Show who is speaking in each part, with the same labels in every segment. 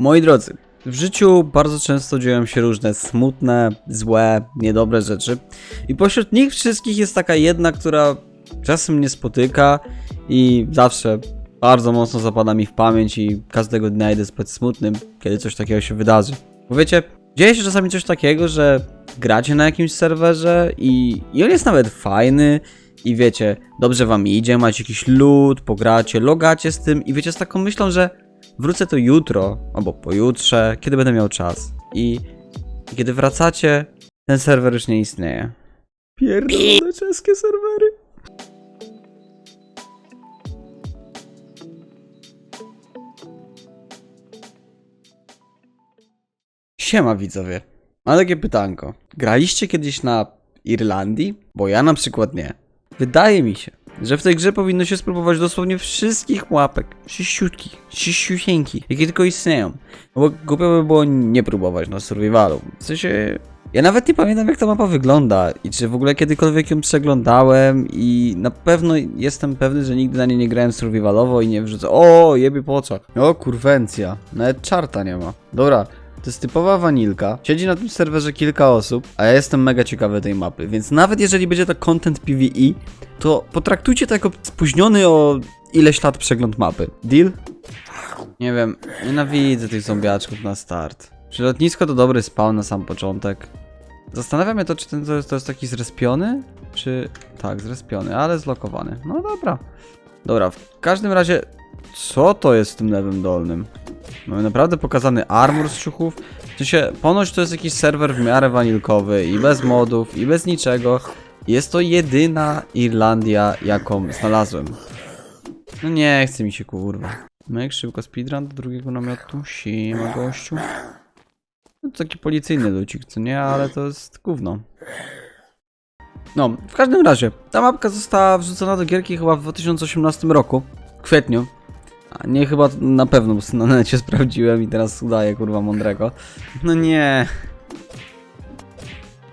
Speaker 1: Moi drodzy, w życiu bardzo często dzieją się różne smutne, złe, niedobre rzeczy. I pośród nich wszystkich jest taka jedna, która czasem mnie spotyka i zawsze bardzo mocno zapada mi w pamięć i każdego dnia idę spać smutnym, kiedy coś takiego się wydarzy. Bo wiecie, dzieje się czasami coś takiego, że gracie na jakimś serwerze i, i on jest nawet fajny i wiecie, dobrze wam idzie, macie jakiś loot, pogracie, logacie z tym i wiecie z taką myślą, że wrócę to jutro albo pojutrze, kiedy będę miał czas. I kiedy wracacie, ten serwer już nie istnieje. Pierdolone czeskie serwery. Siema widzowie. Mam takie pytanko. Graliście kiedyś na Irlandii? Bo ja na przykład nie. Wydaje mi się, że w tej grze powinno się spróbować dosłownie wszystkich łapek, czyściutkich, czyściusieńkich, jakie tylko istnieją. No bo głupio by było nie próbować na survivalu. W sensie, ja nawet nie pamiętam jak ta mapa wygląda i czy w ogóle kiedykolwiek ją przeglądałem i na pewno jestem pewny, że nigdy na nie nie grałem survivalowo i nie wrzucę o jebie po oczach. O kurwencja, nawet czarta nie ma. Dobra, to jest typowa wanilka. Siedzi na tym serwerze kilka osób, a ja jestem mega ciekawy tej mapy, więc nawet jeżeli będzie to content PvE, to potraktujcie to jako spóźniony o ileś lat przegląd mapy. Deal? Nie wiem, nienawidzę tych zombiaczków na start. Czy lotnisko to dobry spawn na sam początek? Zastanawiam się to, czy ten to jest, to jest taki zrespiony, czy... Tak, zrespiony, ale zlokowany. No dobra. Dobra, w każdym razie, co to jest w tym lewym dolnym? Mamy naprawdę pokazany armor z ciuchów. W sensie, ponoć to jest jakiś serwer w miarę wanilkowy i bez modów, i bez niczego. Jest to jedyna Irlandia, jaką znalazłem. No nie chce mi się kurwa. Myk, szybko speedrun do drugiego namiotu. Siema gościu. No to taki policyjny lucik, co nie? Ale to jest gówno. No, w każdym razie, ta mapka została wrzucona do gierki chyba w 2018 roku. W kwietniu. A nie chyba na pewno, bo na necie sprawdziłem i teraz udaję kurwa mądrego. No nie.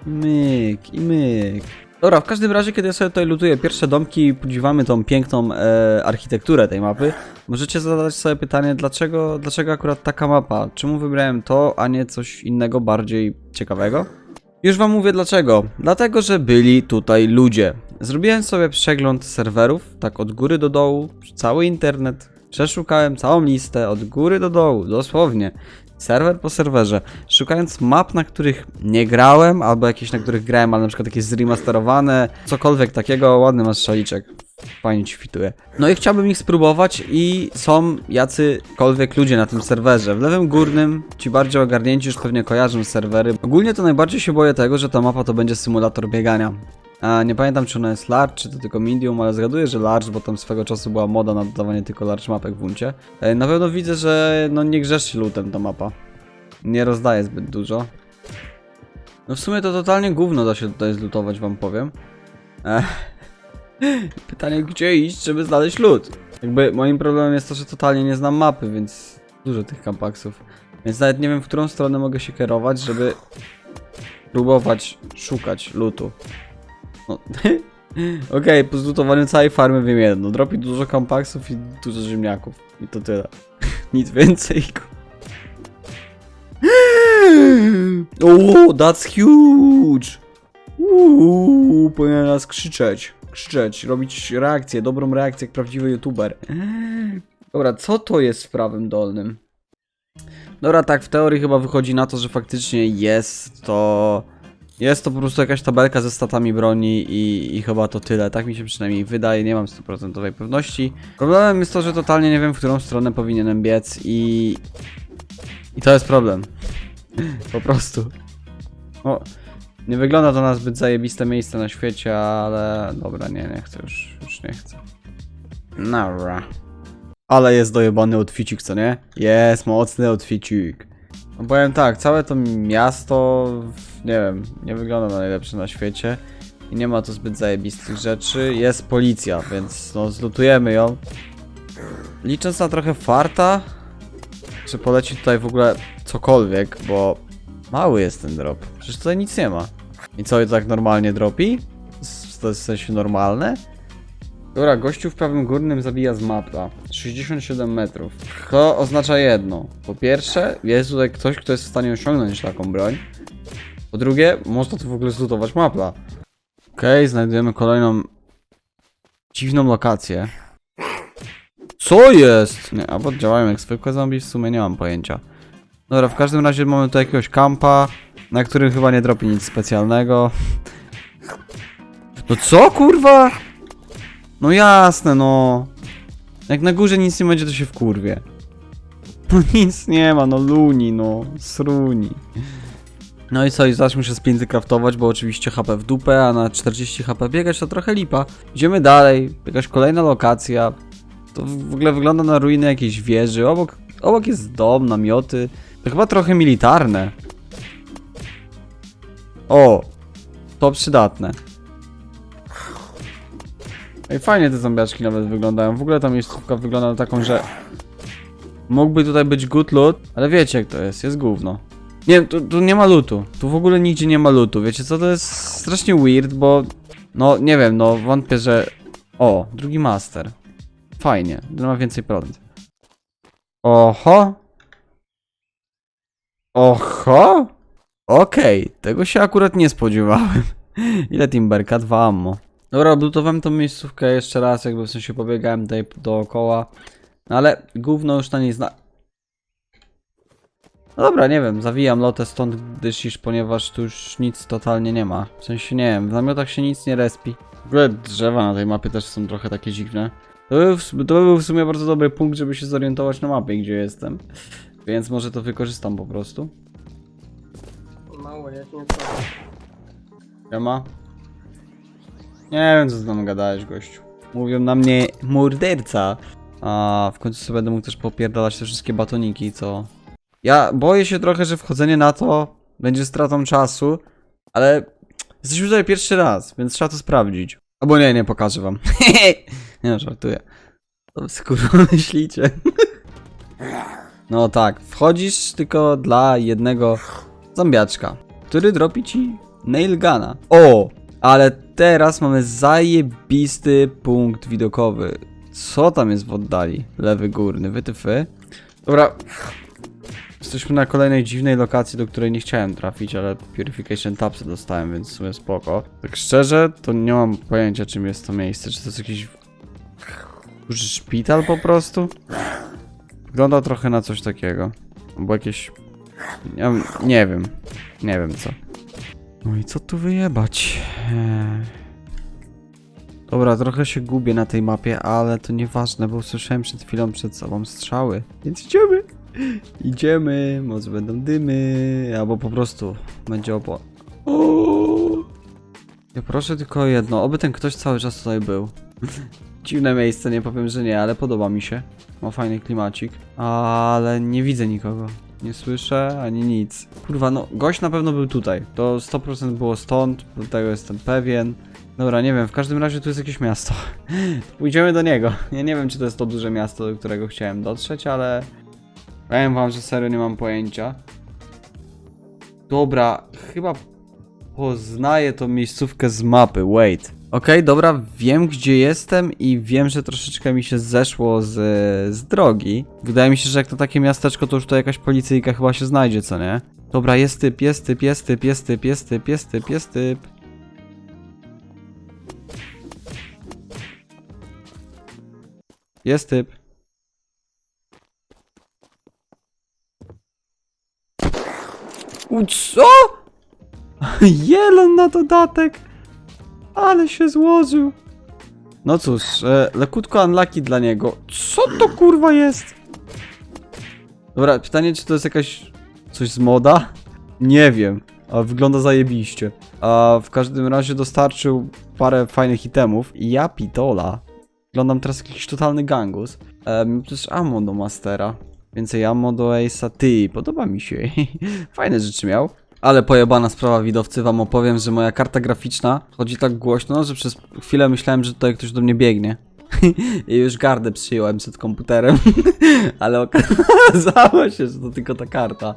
Speaker 1: Myk i myk. Dobra, w każdym razie, kiedy ja sobie tutaj lutuję pierwsze domki i podziwiamy tą piękną e, architekturę tej mapy, możecie zadać sobie pytanie, dlaczego, dlaczego akurat taka mapa? Czemu wybrałem to, a nie coś innego bardziej ciekawego? Już wam mówię dlaczego. Dlatego, że byli tutaj ludzie. Zrobiłem sobie przegląd serwerów, tak od góry do dołu, cały internet. Przeszukałem całą listę od góry do dołu, dosłownie. Serwer po serwerze, szukając map, na których nie grałem, albo jakieś, na których grałem, ale na przykład jakieś zremasterowane, cokolwiek takiego, ładny masz szaliczek. Fajnie ci fituje. No i chciałbym ich spróbować i są jacykolwiek ludzie na tym serwerze. W lewym górnym, ci bardziej ogarnięci już pewnie kojarzą serwery. Ogólnie to najbardziej się boję tego, że ta mapa to będzie symulator biegania. A nie pamiętam czy ona jest large, czy to tylko medium, ale zgaduję, że large, bo tam swego czasu była moda na dodawanie tylko large mapek w uncie. E, Na pewno widzę, że no nie grzeszy lutem ta mapa. Nie rozdaje zbyt dużo. No w sumie to totalnie gówno da się tutaj zlutować, wam powiem. Ech. Pytanie, gdzie iść, żeby znaleźć lód? Jakby moim problemem jest to, że totalnie nie znam mapy, więc dużo tych kampaksów. Więc nawet nie wiem, w którą stronę mogę się kierować, żeby próbować szukać lutu. No. Okej, po zlutowaniu całej farmy wiem jedno. Dropi dużo kampaksów i dużo ziemniaków. I to tyle. Nic więcej. O, that's huge! Uuu, powinien nas krzyczeć. Krzyczeć, robić reakcję, dobrą reakcję jak prawdziwy youtuber. Dobra, co to jest w prawym dolnym? Dobra, tak, w teorii chyba wychodzi na to, że faktycznie jest to... Jest to po prostu jakaś tabelka ze statami broni i, i chyba to tyle. Tak mi się przynajmniej wydaje, nie mam stuprocentowej pewności. Problemem jest to, że totalnie nie wiem, w którą stronę powinienem biec i... I to jest problem. po prostu. O, nie wygląda to na zbyt zajebiste miejsce na świecie, ale dobra, nie, nie chcę już, już nie chcę. Nara. Ale jest dojebany outficik, co nie? Jest mocny outficik. No powiem tak, całe to miasto, nie wiem, nie wygląda na najlepsze na świecie. I nie ma tu zbyt zajebistych rzeczy. Jest policja, więc no zlutujemy ją. Licząc na trochę farta, czy poleci tutaj w ogóle cokolwiek, bo mały jest ten drop. Przecież tutaj nic nie ma. I co, i tak normalnie dropi? To jest w sensie normalne? Dobra, gościu w prawym górnym zabija z mapla. 67 metrów. To oznacza jedno. Po pierwsze, jest tutaj ktoś, kto jest w stanie osiągnąć taką broń. Po drugie, można tu w ogóle zlutować mapla. Okej, znajdujemy kolejną dziwną lokację. Co jest? Nie, albo działają jak zwykłe zombie, w sumie nie mam pojęcia. Dobra, w każdym razie mamy tu jakiegoś kampa, na którym chyba nie dropi nic specjalnego. No co kurwa? No jasne, no. Jak na górze nic nie będzie, to się wkurwie. No nic nie ma, no luni, no. Sruni. No i co, i zaraz muszę splinty craftować, bo oczywiście HP w dupę, a na 40 HP biegać to trochę lipa. Idziemy dalej, jakaś kolejna lokacja. To w ogóle wygląda na ruiny jakiejś wieży, obok, obok jest dom, namioty. To chyba trochę militarne. O, to przydatne. Ej, fajnie te zombiaczki nawet wyglądają. W ogóle ta miejscówka wygląda na taką, że mógłby tutaj być good loot, ale wiecie jak to jest, jest gówno. Nie, tu, tu nie ma lootu. Tu w ogóle nigdzie nie ma lootu. Wiecie co, to jest strasznie weird, bo no nie wiem, no wątpię, że... O, drugi master. Fajnie, ma więcej prąd. Oho. Oho. Okej, tego się akurat nie spodziewałem. Ile Timberka? Dwa ammo. Dobra, odlutowałem tą miejscówkę jeszcze raz, jakby w sensie pobiegałem tutaj dookoła. No ale gówno już na niej zna... No dobra, nie wiem, zawijam lotę stąd, gdyż iż, ponieważ tu już nic totalnie nie ma. W sensie nie wiem, w namiotach się nic nie respi. W ogóle drzewa na tej mapie też są trochę takie dziwne. To by, w, to by był w sumie bardzo dobry punkt, żeby się zorientować na mapie, gdzie jestem. Więc może to wykorzystam po prostu.
Speaker 2: Mało, ja cię nie co.
Speaker 1: Nie wiem, co tam gadałeś, gościu. Mówią na mnie morderca. A w końcu sobie będę mógł też popierdalać te wszystkie batoniki, co... Ja boję się trochę, że wchodzenie na to będzie stratą czasu, ale jesteśmy tutaj pierwszy raz, więc trzeba to sprawdzić. Albo nie, nie pokażę wam. nie no, żartuję. To wy kurwa myślicie. no tak, wchodzisz tylko dla jednego zombiaczka, który dropi ci nailguna. O! Ale teraz mamy zajebisty punkt widokowy. Co tam jest w oddali? Lewy górny, wytyfy. Dobra. Jesteśmy na kolejnej dziwnej lokacji, do której nie chciałem trafić, ale Purification Tapsy dostałem, więc w sumie spoko. Tak szczerze, to nie mam pojęcia czym jest to miejsce. Czy to jest jakiś... duży szpital po prostu? Wygląda trochę na coś takiego. Albo jakieś... Ja, nie wiem. Nie wiem co. No i co tu wyjebać? Eee. Dobra, trochę się gubię na tej mapie, ale to nieważne, bo usłyszałem przed chwilą przed sobą strzały. Więc idziemy! Idziemy, może będą dymy, albo po prostu będzie opo... O! Ja proszę tylko jedno, oby ten ktoś cały czas tutaj był. Dziwne miejsce, nie powiem, że nie, ale podoba mi się. Ma fajny klimacik, ale nie widzę nikogo. Nie słyszę ani nic. Kurwa, no gość na pewno był tutaj. To 100% było stąd, tego jestem pewien. Dobra, nie wiem, w każdym razie tu jest jakieś miasto. Pójdziemy do niego. Ja nie wiem, czy to jest to duże miasto, do którego chciałem dotrzeć, ale... Powiem wam, że serio nie mam pojęcia. Dobra, chyba poznaję tą miejscówkę z mapy, wait. Okej, dobra, wiem gdzie jestem i wiem, że troszeczkę mi się zeszło z, z drogi. Wydaje mi się, że jak to takie miasteczko, to już to jakaś policyjka chyba się znajdzie, co nie? Dobra, jest typ, jest typ, jest typ, jest typ, jest typ, jest typ, jest typ. Jest typ. U co? Jelon na dodatek! Ale się złożył. No cóż, e, lekutko unlucky dla niego. Co to kurwa jest? Dobra, pytanie, czy to jest jakaś... coś z moda? Nie wiem, wygląda zajebiście. A w każdym razie dostarczył parę fajnych itemów. Ja pitola. Wyglądam teraz jak jakiś totalny gangus. E, miał też ammo do mastera. Więcej ammo do Ace'a. Ty, podoba mi się. Fajne rzeczy miał. Ale pojebana sprawa widowcy, wam opowiem, że moja karta graficzna chodzi tak głośno, że przez chwilę myślałem, że tutaj ktoś do mnie biegnie. I już gardę przyjąłem przed komputerem. Ale okazało się, że to tylko ta karta.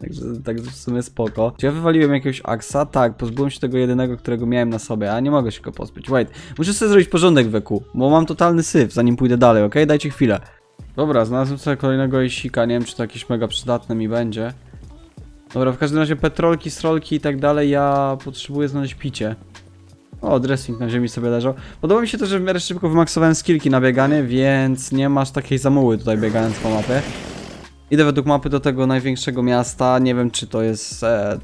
Speaker 1: Także, także w sumie spoko. Czy ja wywaliłem jakiegoś aksa? Tak, pozbyłem się tego jedynego, którego miałem na sobie, a nie mogę się go pozbyć. Wait, muszę sobie zrobić porządek w EQ, bo mam totalny syf, zanim pójdę dalej, ok? Dajcie chwilę. Dobra, znalazłem sobie kolejnego jeździka, nie wiem czy to jakieś mega przydatne mi będzie. Dobra, w każdym razie petrolki, strolki i tak dalej, ja potrzebuję znaleźć picie. O, dressing na ziemi sobie leżał. Podoba mi się to, że w miarę szybko wymaksowałem skillki na bieganie, więc nie masz takiej zamuły tutaj biegając po mapie. Idę według mapy do tego największego miasta, nie wiem czy to jest e,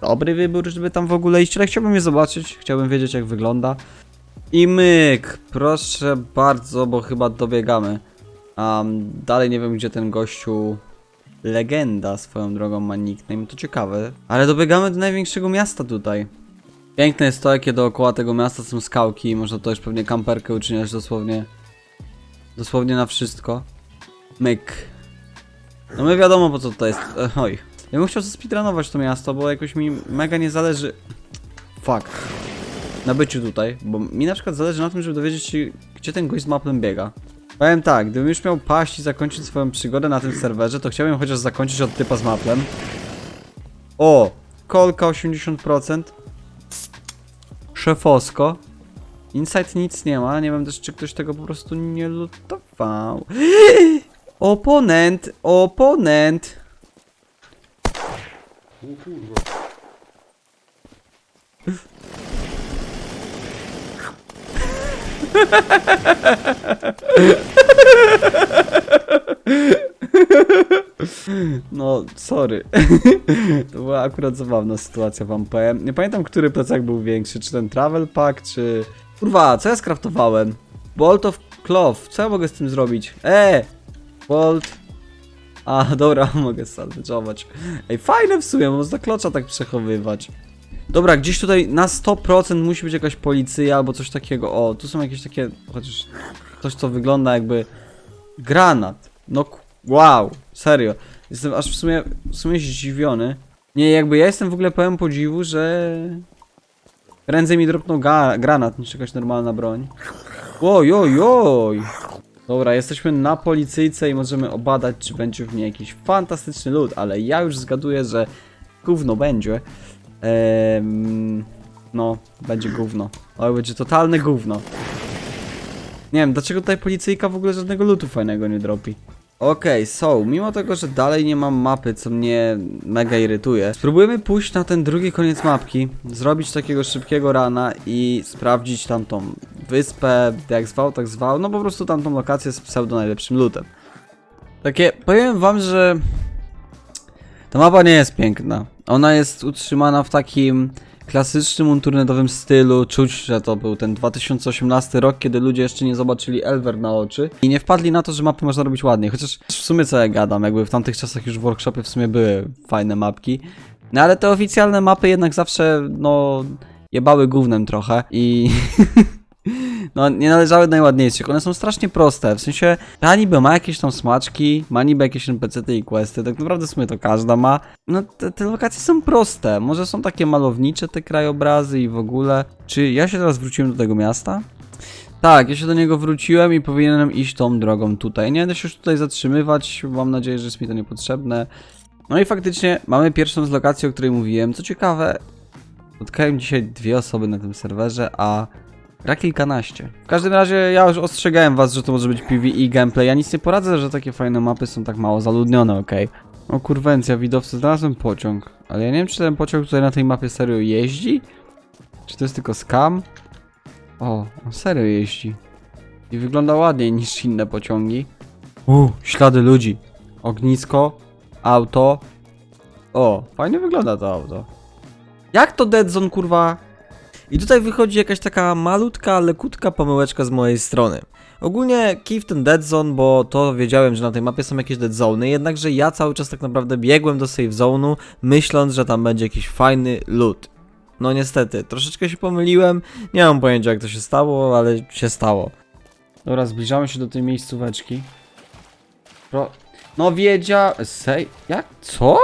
Speaker 1: dobry wybór, żeby tam w ogóle iść, ale chciałbym je zobaczyć, chciałbym wiedzieć jak wygląda. I myk, proszę bardzo, bo chyba dobiegamy. Um, dalej nie wiem gdzie ten gościu legenda swoją drogą ma nickname, to ciekawe. Ale dobiegamy do największego miasta tutaj. Piękne jest to, jakie dookoła tego miasta są skałki i można to już pewnie kamperkę uczyniać dosłownie. Dosłownie na wszystko. Myk. No my wiadomo po co to jest. E, oj. Ja bym chciał speedrunować to miasto, bo jakoś mi mega nie zależy. Fuck. Na byciu tutaj, bo mi na przykład zależy na tym, żeby dowiedzieć się, gdzie ten gość z maplem biega. Powiem tak, gdybym już miał paść i zakończyć swoją przygodę na tym serwerze, to chciałbym chociaż zakończyć od typa z maplem. O! Kolka 80%. Szefosko. Insight nic nie ma, nie wiem też czy ktoś tego po prostu nie lutował. Oponent! Oponent!
Speaker 3: O kurwa.
Speaker 1: No, sorry. to była akurat zabawna sytuacja, wam powiem. Nie pamiętam, który plecak był większy, czy ten travel pack, czy... Kurwa, co ja skraftowałem? Bolt of Cloth, co ja mogę z tym zrobić? E! Bolt... A, dobra, mogę salvage'ować. Ej, fajne w sumie, można klocza tak przechowywać. Dobra, gdzieś tutaj na 100% musi być jakaś policja albo coś takiego. O, tu są jakieś takie, chociaż coś co wygląda jakby granat. No, wow, serio. Jestem aż w sumie, w sumie zdziwiony. Nie, jakby ja jestem w ogóle pełen podziwu, że prędzej mi dropnął granat niż jakaś normalna broń. Oj, oj, oj. Dobra, jesteśmy na policyjce i możemy obadać, czy będzie w niej jakiś fantastyczny lód, ale ja już zgaduję, że gówno będzie. Ehm, no, będzie gówno. Ale będzie totalne gówno. Nie wiem, dlaczego tutaj policyjka w ogóle żadnego lutu fajnego nie dropi. Okej, so, mimo tego, że dalej nie mam mapy, co mnie mega irytuje, spróbujemy pójść na ten drugi koniec mapki, zrobić takiego szybkiego rana i sprawdzić tamtą wyspę, jak zwał, tak zwał, no po prostu tamtą lokację z pseudo najlepszym lutem. Takie, powiem wam, że ta mapa nie jest piękna. Ona jest utrzymana w takim klasycznym unturnetowym stylu. Czuć, że to był ten 2018 rok, kiedy ludzie jeszcze nie zobaczyli Elver na oczy i nie wpadli na to, że mapy można robić ładniej. Chociaż w sumie co ja gadam, jakby w tamtych czasach już w workshopie w sumie były fajne mapki. No ale te oficjalne mapy jednak zawsze, no, jebały gównem trochę i... No, nie należały do najładniejszych. One są strasznie proste. W sensie, ta niby ma jakieś tam smaczki, ma niby jakieś NPC-ty i questy. Tak naprawdę w sumie to każda ma. No, te, te lokacje są proste. Może są takie malownicze te krajobrazy i w ogóle. Czy ja się teraz wróciłem do tego miasta? Tak, ja się do niego wróciłem i powinienem iść tą drogą tutaj. Nie będę się już tutaj zatrzymywać. Mam nadzieję, że jest mi to niepotrzebne. No i faktycznie mamy pierwszą z lokacji, o której mówiłem. Co ciekawe, spotkałem dzisiaj dwie osoby na tym serwerze, a Gra kilkanaście. W każdym razie ja już ostrzegałem was, że to może być PvE gameplay. Ja nic nie poradzę, że takie fajne mapy są tak mało zaludnione, okej. O kurwencja, widowcy, znalazłem pociąg. Ale ja nie wiem, czy ten pociąg tutaj na tej mapie serio jeździ? Czy to jest tylko scam? O, on serio jeździ. I wygląda ładniej niż inne pociągi. U, ślady ludzi. Ognisko, auto. O, fajnie wygląda to auto. Jak to Dead Zone, kurwa,
Speaker 4: I tutaj wychodzi jakaś taka malutka, lekutka pomyłeczka z mojej strony. Ogólnie kij w ten dead zone, bo to wiedziałem, że na tej mapie są jakieś dead zony, jednakże ja cały czas tak naprawdę biegłem do save zone'u, myśląc, że tam będzie jakiś fajny loot. No niestety, troszeczkę się pomyliłem, nie mam pojęcia jak to się stało, ale się stało.
Speaker 1: Dobra, zbliżamy się do tej miejscóweczki. Pro... No wiedzia... Sej... Jak? Co?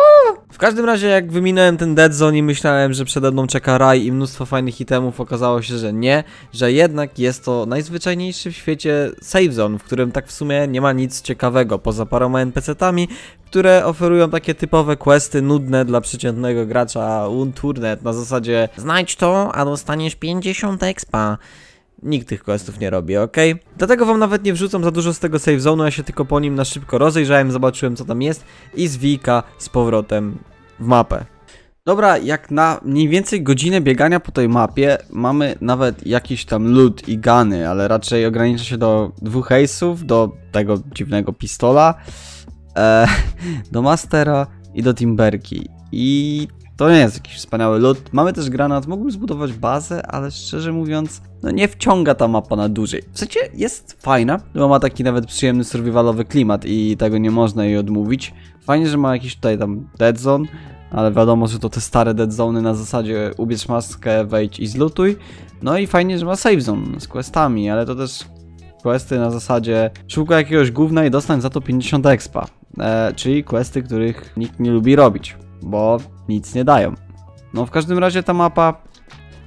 Speaker 4: W każdym razie jak wyminąłem ten dead zone i myślałem, że przede mną czeka raj i mnóstwo fajnych itemów, okazało się, że nie, że jednak jest to najzwyczajniejszy w świecie save zone, w którym tak w sumie nie ma nic ciekawego, poza paroma NPC-tami, które oferują takie typowe questy nudne dla przeciętnego gracza Unturnet na zasadzie znajdź to, a dostaniesz 50 expa. Nikt tych questów nie robi, ok? Dlatego wam nawet nie wrzucam za dużo z tego save zone'u, ja się tylko po nim na szybko rozejrzałem, zobaczyłem co tam jest i zwika z powrotem w mapę.
Speaker 1: Dobra, jak na mniej więcej godzinę biegania po tej mapie mamy nawet jakiś tam loot i gany, ale raczej ogranicza się do dwóch ace'ów, do tego dziwnego pistola, e, do mastera i do timberki. I to nie jest jakiś wspaniały loot. Mamy też granat, mógłbym zbudować bazę, ale szczerze mówiąc, no nie wciąga ta mapa na dłużej. W sensie jest fajna, bo ma taki nawet przyjemny survivalowy klimat i tego nie można jej odmówić. Fajnie, że ma jakiś tutaj tam dead zone, ale wiadomo, że to te stare dead zony na zasadzie ubierz maskę, wejdź i zlutuj. No i fajnie, że ma save zone z questami, ale to też questy na zasadzie szukaj jakiegoś gówna i dostań za to 50 expa. E, czyli questy, których nikt nie lubi robić, bo nic nie dają. No w każdym razie ta mapa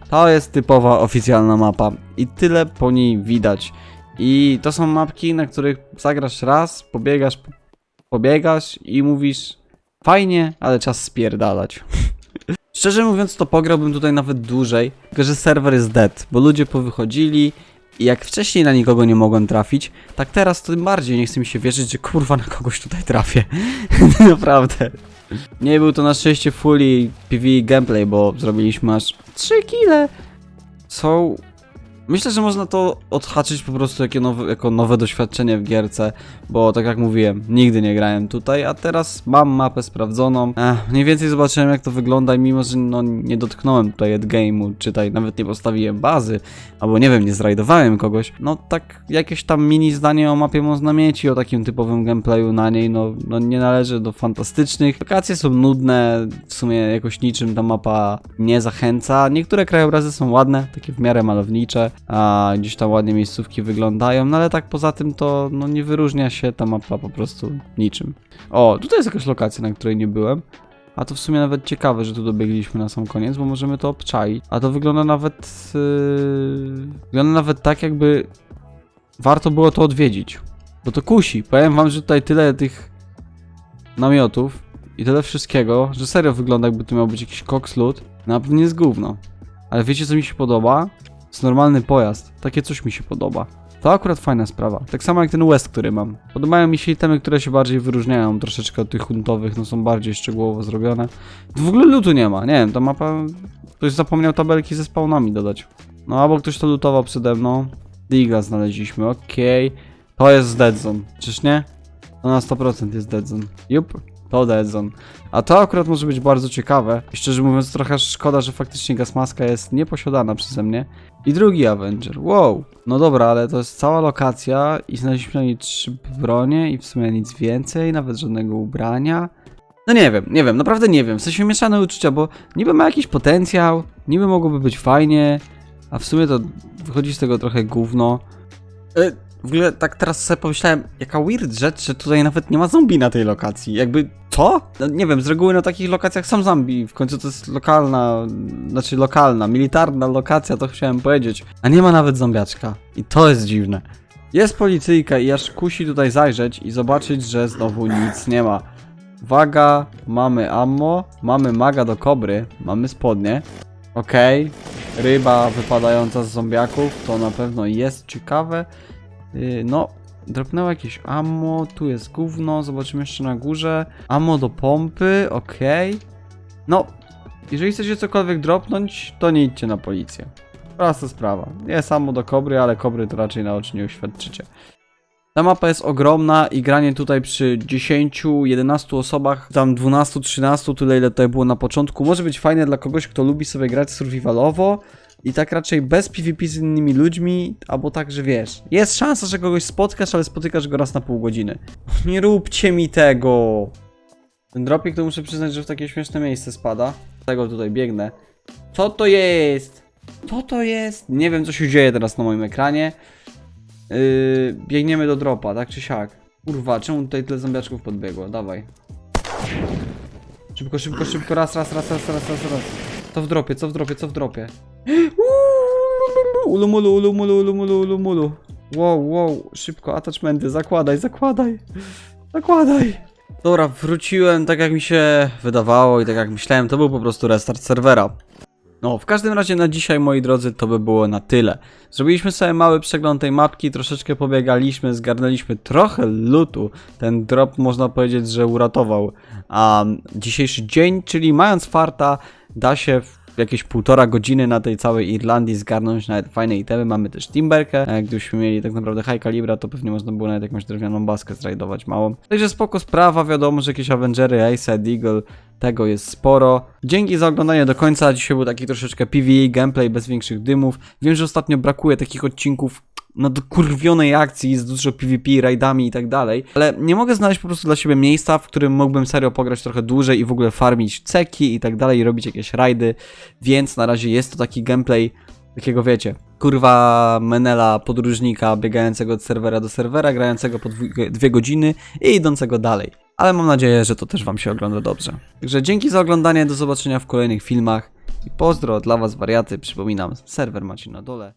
Speaker 1: to jest typowa oficjalna mapa i tyle po niej widać. I to są mapki, na których zagrasz raz, pobiegasz, po- pobiegasz i mówisz fajnie, ale czas spierdalać. Szczerze mówiąc, to pograłbym tutaj nawet dłużej, tylko że serwer jest dead, bo ludzie powychodzili i jak wcześniej na nikogo nie mogłem trafić, tak teraz tym bardziej nie chce mi się wierzyć, że kurwa na kogoś tutaj trafię. Naprawdę. Nie był to na szczęście fully PvE gameplay, bo zrobiliśmy aż 3 kile. Są... Myślę, że można to odhaczyć po prostu jako nowe, jako nowe doświadczenie w gierce, bo tak jak mówiłem, nigdy nie grałem tutaj, a teraz mam mapę sprawdzoną. Ech, mniej więcej zobaczyłem jak to wygląda i mimo, że no, nie dotknąłem tutaj endgame'u, czy tutaj nawet nie postawiłem bazy, albo nie wiem, nie zrajdowałem kogoś, no tak jakieś tam mini zdanie o mapie można mieć i o takim typowym gameplayu na niej, no, no nie należy do fantastycznych. Lokacje są nudne, w sumie jakoś niczym ta mapa nie zachęca. Niektóre krajobrazy są ładne, takie w miarę malownicze, a gdzieś tam ładnie miejscówki wyglądają, no ale tak poza tym to no nie wyróżnia się ta mapa po prostu niczym. O, tutaj jest jakaś lokacja, na której nie byłem. A to w sumie nawet ciekawe, że tu dobiegliśmy na sam koniec, bo możemy to obczaić. A to wygląda nawet. Yy... Wygląda nawet tak, jakby warto było to odwiedzić. Bo to kusi. Powiem wam, że tutaj tyle tych namiotów i tyle wszystkiego, że serio wygląda, jakby tu miał być jakiś kokslut. No a pewnie jest gówno. Ale wiecie, co mi się podoba? Normalny pojazd. Takie coś mi się podoba. To akurat fajna sprawa. Tak samo jak ten West, który mam. Podobają mi się itemy, które się bardziej wyróżniają troszeczkę od tych huntowych, no są bardziej szczegółowo zrobione. W ogóle lutu nie ma, nie wiem, ta mapa... Ktoś zapomniał tabelki ze spawnami dodać. No albo ktoś to lutował przede mną. Diga znaleźliśmy, okej. To jest Dead Zone, czyż nie? To na 100% jest Dead Zone. Jup, to Dead Zone. A to akurat może być bardzo ciekawe. I szczerze mówiąc, trochę szkoda, że faktycznie gasmaska jest nieposiadana przeze mnie. I drugi Avenger. Wow. No dobra, ale to jest cała lokacja i znaleźliśmy na niej trzy bronie i w sumie nic więcej, nawet żadnego ubrania. No nie wiem, nie wiem, naprawdę nie wiem. W sensie mieszane uczucia, bo niby ma jakiś potencjał, niby mogłoby być fajnie, a w sumie to wychodzi z tego trochę gówno. E, w ogóle tak teraz sobie pomyślałem, jaka weird rzecz, że tutaj nawet nie ma zombie na tej lokacji. Jakby, co? No, nie wiem, z reguły na takich lokacjach są zombie. W końcu to jest lokalna, znaczy lokalna, militarna lokacja, to chciałem powiedzieć. A nie ma nawet zombiaczka. I to jest dziwne. Jest policyjka i aż kusi tutaj zajrzeć i zobaczyć, że znowu nic nie ma. Uwaga, mamy ammo, mamy maga do kobry, mamy spodnie. Okej, ryba wypadająca z zombiaków, to na pewno jest ciekawe. Yy, no, dropnęło jakieś ammo, tu jest gówno, zobaczymy jeszcze na górze. Ammo do pompy, okej. No, jeżeli chcecie cokolwiek dropnąć, to nie idźcie na policję. Prosta sprawa. Jest ammo do kobry, ale kobry to raczej na oczy nie uświadczycie. Ta mapa jest ogromna i granie tutaj przy 10, 11 osobach, tam 12, 13, tyle ile tutaj było na początku, może być fajne dla kogoś, kto lubi sobie grać survivalowo i tak raczej bez PvP z innymi ludźmi, albo tak, że wiesz, jest szansa, że kogoś spotkasz, ale spotykasz go raz na pół godziny. Nie róbcie mi tego! Ten dropik to muszę przyznać, że w takie śmieszne miejsce spada. Tego tutaj biegnę. Co to jest? Co to jest? Nie wiem, co się dzieje teraz na moim ekranie. Yy, biegniemy do dropa, tak czy siak. Kurwa, czemu tutaj tyle zombiaczków podbiegło? Dawaj. Szybko, szybko, szybko, raz, raz, raz, raz, raz, raz, raz. Co w dropie, co w dropie, co w dropie? Ulumulu, ulumulu, ulumulu, ulumulu. Wow, wow, szybko, attachmenty, zakładaj, zakładaj. Zakładaj. Dobra, wróciłem tak jak mi się wydawało i tak jak myślałem, to był po prostu restart serwera. No, w każdym razie na dzisiaj, moi drodzy, to by było na tyle. Zrobiliśmy sobie mały przegląd tej mapki, troszeczkę pobiegaliśmy, zgarnęliśmy trochę lutu. Ten drop, można powiedzieć, że uratował a dzisiejszy dzień, czyli mając farta, da się jakieś półtora godziny na tej całej Irlandii zgarnąć nawet fajne itemy. Mamy też Timberkę. E, Gdybyśmy mieli tak naprawdę high calibra, to pewnie można było nawet jakąś drewnianą baskę zrajdować małą. Także spoko sprawa, wiadomo, że jakieś Avengery, Ace, Deagle, tego jest sporo. Dzięki za oglądanie do końca. Dzisiaj był taki troszeczkę PvE, gameplay bez większych dymów. Wiem, że ostatnio brakuje takich odcinków na dokurwionej akcji z dużo PvP, rajdami i tak dalej, ale nie mogę znaleźć po prostu dla siebie miejsca, w którym mógłbym serio pograć trochę dłużej i w ogóle farmić ceki i tak dalej i robić jakieś rajdy, więc na razie jest to taki gameplay takiego wiecie, kurwa menela podróżnika biegającego od serwera do serwera, grającego po dwie godziny i idącego dalej. Ale mam nadzieję, że to też wam się ogląda dobrze. Także dzięki za oglądanie, do zobaczenia w kolejnych filmach i pozdro dla was wariaty, przypominam, serwer macie na dole.